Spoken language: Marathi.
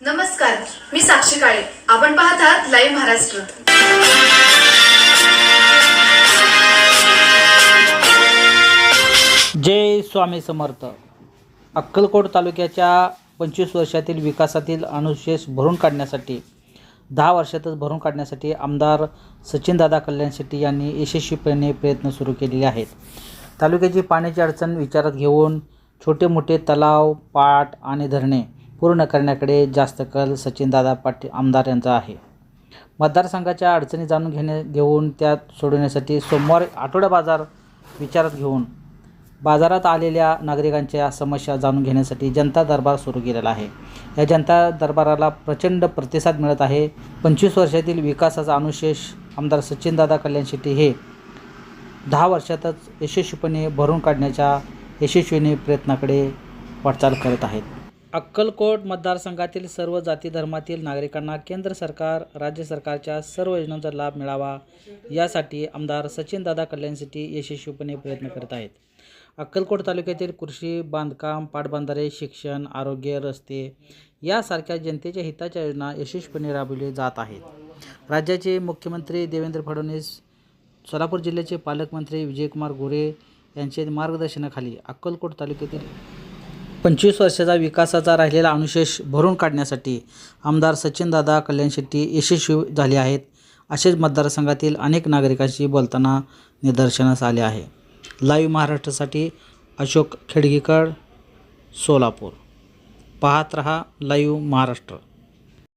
नमस्कार मी साक्षी काळे. आपण पाहत आहात लाईव्ह महाराष्ट्र जय स्वामी समर्थ. अक्कलकोट तालुक्याच्या पंचवीस वर्षातील विकासातील अनुशेष भरून काढण्यासाठी दहा वर्षातच भरून काढण्यासाठी आमदार सचिनदादा कल्याण शेट्टी यांनी यशस्वीपणे प्रयत्न सुरू केलेले आहेत. तालुक्याची पाण्याची अडचण विचारात घेऊन छोटे मोठे तलाव पाट आणि धरणे पूर्ण करण्याकडे जास्त कल सचिनदादा पाटील आमदार यांचा आहे. मतदारसंघाच्या अडचणी जाणून घेणे घेऊन त्यात सोडवण्यासाठी सोमवार आठवडा बाजार विचारात घेऊन बाजारात आलेल्या नागरिकांच्या समस्या जाणून घेण्यासाठी जनता दरबार सुरू केलेला आहे. या जनता दरबाराला प्रचंड प्रतिसाद मिळत आहे. पंचवीस वर्षातील विकासाचा अनुशेष आमदार सचिनदादा कल्याण शेट्टी हे दहा वर्षातच यशस्वीपणे भरून काढण्याच्या यशस्वीने प्रयत्नाकडे वाटचाल करत आहेत. अक्कलकोट मतदारसंघातील सर्व जाती धर्मातील नागरिकांना केंद्र सरकार राज्य सरकारच्या सर्व योजनांचा लाभ मिळावा. यासाठी आमदार सचिनदादा कल्याण यशस्वीपणे प्रयत्न करत आहेत. अक्कलकोट तालुक्यातील कृषी बांधकाम पाटबंधारे शिक्षण आरोग्य रस्ते यासारख्या जनतेच्या हिताच्या योजना यशस्वीपणे राबविल्या जात आहेत. राज्याचे मुख्यमंत्री देवेंद्र फडणवीस सोलापूर जिल्ह्याचे पालकमंत्री विजयकुमार गोरे यांचे मार्गदर्शनाखाली अक्कलकोट तालुक्यातील पंचवीस वर्षाचा विकासाचा राहिलेला अनुशेष भरून काढण्यासाठी आमदार सचिनदादा कल्याण शेट्टी यशस्वी झाले आहेत असेच मतदारसंघातील अनेक नागरिकांशी बोलताना निदर्शनास आले आहे. लाईव्ह महाराष्ट्रासाठी अशोक खेडगीकर सोलापूर. पाहत रहा लाईव्ह महाराष्ट्र.